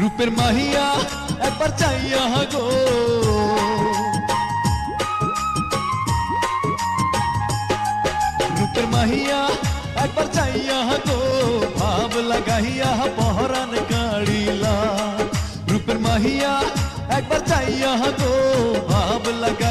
রূপের মাহিয়া একবার চাইয়া গো कहिया परचैया गो भाव लगाइया बहरन गाड़ीला। रूपन महिया एक परचैया गो भाव लगा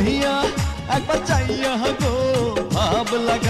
कहिया एक बचाइया गो भाव लगा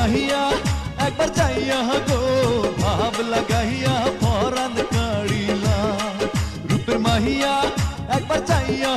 महिया एक बार जाइया गो भाव लगाइया फ़ौरन काड़ीला रूप महिया एक बार जाइया